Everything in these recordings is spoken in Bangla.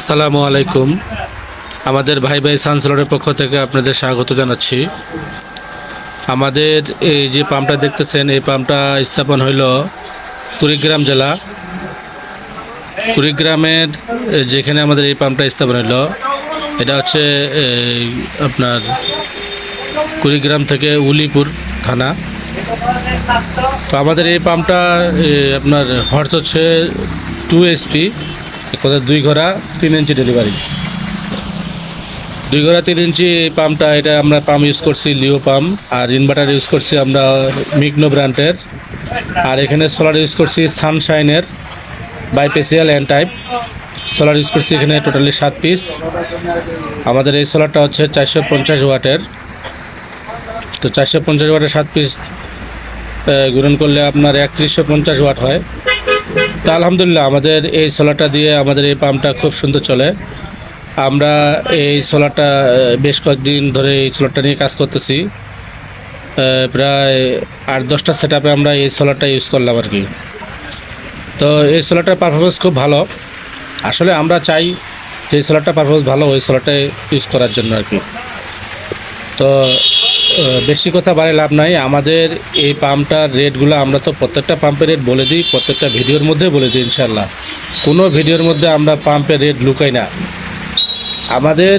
আসসালামু আলাইকুম। আমাদের ভাই ভাই সানসেলরের পক্ষ থেকে আপনাদের স্বাগত জানাচ্ছি। আমাদের এই যে পাম্পটা দেখতেছেন, এই পাম্পটা স্থাপন হইল কুড়িগ্রাম জেলা। কুড়িগ্রামের যেখানে আমাদের এই পাম্পটা স্থাপন হইল, এটা হচ্ছে আপনার কুড়িগ্রাম থেকে উলিপুর থানা। তো আমাদের এই পাম্পটা আপনার হর্স হচ্ছে টু এসপি কোথায় দুই ঘোড়া, তিন ইঞ্চি ডেলিভারি দুই ঘোড়া, তিন ইঞ্চি পাম্পটা, এটা আমরা পাম্প ইউজ করছি লিও পাম্প, আর ইনভার্টার ইউজ করছি আমরা মিগনো ব্র্যান্ডের। আর এখানে সোলার ইউজ করছি সানশাইনের bifacial and type solar use করছি এখানে টোটালি সাত পিস আমাদের এই সোলারটা হচ্ছে চারশো পঞ্চাশ ওয়াটের। তো চারশো পঞ্চাশ ওয়াটের সাত পিস গুণন করলে আপনার একত্রিশশো পঞ্চাশ ওয়াট হয়। তা আলহামদুলিল্লাহ, আমাদের এই সোলারটা দিয়ে আমাদের এই পাম্পটা খুব সুন্দর চলে। আমরা এই সোলারটা বেশ কয়েকদিন ধরে এই সোলারটা নিয়ে কাজ করতেছি। প্রায় আট দশটা সেট আমরা এই সোলারটা ইউজ করলাম আর কি। তো এই সোলারটার পারফরমেন্স খুব ভালো। আসলে আমরা চাই যে সোলারটা পারফরমেন্স ভালো, ওই সোলারটা ইউজ করার জন্য আর কি। তো বেশি কথা বাড়ে লাভ নাই। আমাদের এই পাম্পটার রেটগুলো আমরা তো প্রত্যেকটা পাম্পের রেট বলে দিই, প্রত্যেকটা ভিডিওর মধ্যে বলে দিই ইনশাল্লাহ কোনো ভিডিওর মধ্যে আমরা পাম্পের রেট লুকাই না। আমাদের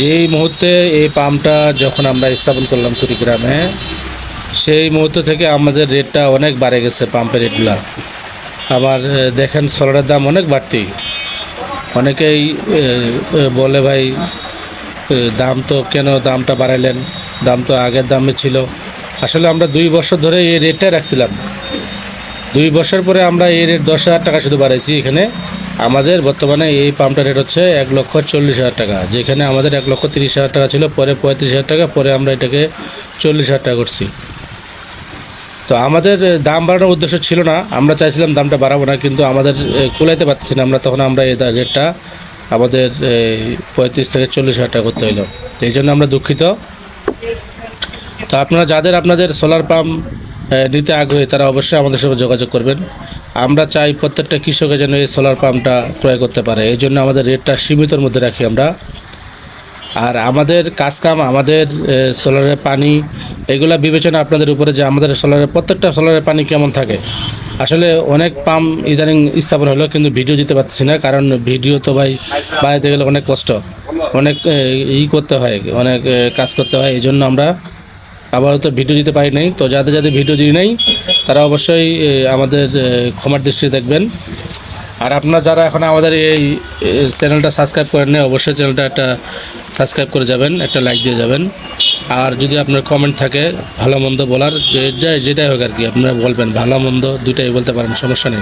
যেই মুহূর্তে এই পাম্পটা যখন আমরা স্থাপন করলাম কুড়িগ্রামে, সেই মুহূর্ত থেকে আমাদের রেটটা অনেক বাড়ে গেছে পাম্পের রেটগুলো। আবার দেখেন সোলারের দাম অনেক বাড়তি অনেকেই বলে ভাই দাম তো কেন দামটা বাড়াইলেন? দাম তো আগের দামে ছিল। আসলে আমরা দুই বছর ধরে এই রেটটাই রাখছিলাম। দুই বছর পরে আমরা এই রেট দশ হাজার টাকা শুধু বাড়াইছি এখানে। আমাদের বর্তমানে এই পাম্পটার রেট হচ্ছে এক লক্ষ চল্লিশ হাজার টাকা। যেখানে আমাদের এক লক্ষ তিরিশ হাজার টাকা ছিল, পরে পঁয়ত্রিশ হাজার টাকা, পরে আমরা এটাকে চল্লিশ হাজার টাকা করছি। তো আমাদের দাম বাড়ানোর উদ্দেশ্য ছিল না। আমরা চাইছিলাম দামটা বাড়াবো না, কিন্তু আমাদের কুলাইতে পারতেছি না। আমরা তখন আমরা এই রেটটা আমাদের পঁয়ত্রিশ থেকে চল্লিশ হাজার টাকা করতে হইল। তো এই জন্য আমরা দুঃখিত। তো আপনারা যাদের আপনাদের সোলার পাম্প নিতে আগ্রহী, তারা অবশ্যই আমাদের সঙ্গে যোগাযোগ করবেন। আমরা চাই প্রত্যেকটা কৃষকে যেন এই সোলার পাম্পটা ক্রয় করতে পারে। এই জন্য আমাদের রেটটা সীমিতর মধ্যে রাখি আমরা। আর আমাদের কাজকাম, আমাদের সোলারের পানি, এগুলা বিবেচনা আপনাদের উপরে যে আমাদের সোলারের প্রত্যেকটা সোলারের পানি কেমন থাকে। আসলে অনেক পাম্প ইদানিং স্থাপন হলো, কিন্তু ভিডিও দিতে পারতেছি না, কারণ ভিডিও তো ভাই বাড়াইতে গেলে অনেক কষ্ট। অনেক ই করতে হয়, অনেক কাজ করতে হয়, এই জন্য আমরা আপাতত ভিডিও দিতে পারি নাই। তো যাদের যাদের ভিডিও দিই নাই, তারা অবশ্যই আমাদের ক্ষমার দৃষ্টি দেখবেন। আর আপনারা যারা এখন আমাদের এই চ্যানেলটা সাবস্ক্রাইব করেন নাই, অবশ্যই চ্যানেলটা একটা সাবস্ক্রাইব করে যাবেন, একটা লাইক দিয়ে যাবেন। আর যদি আপনার কমেন্ট থাকে, ভালো মন্দ বলার, যে, যা- যেটাই হোক আর কি, আপনারা বলবেন, ভালো মন্দ দুটাই বলতে পারেন, সমস্যা নেই।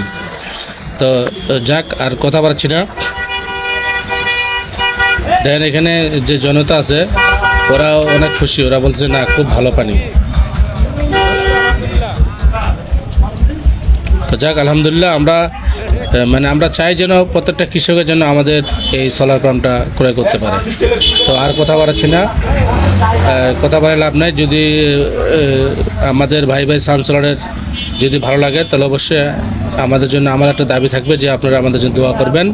তো যাক, আর কথা বাড়ছি না। দেখেন এখানে যে জনতা আছে, ওরা অনেক খুশি। ওরা বলছে, না, খুব ভালো পানি। তো যাক, আলহামদুলিল্লাহ, আমরা মানে আমরা চাই যেন প্রত্যেকটা কৃষকের জন্য আমাদের এই সোলার পাম্পটা ক্রয় করতে পারে। তো আর কথা বাড়াচ্ছি না। কথা বাড়ে লাভ নাই। যদি আমাদের ভাই ভাই সান সোলারের যদি ভালো লাগে, তাহলে অবশ্যই আমাদের জন্য আমার একটা দাবি থাকবে যে আপনারা আমাদের জন্য দোয়া করবেন।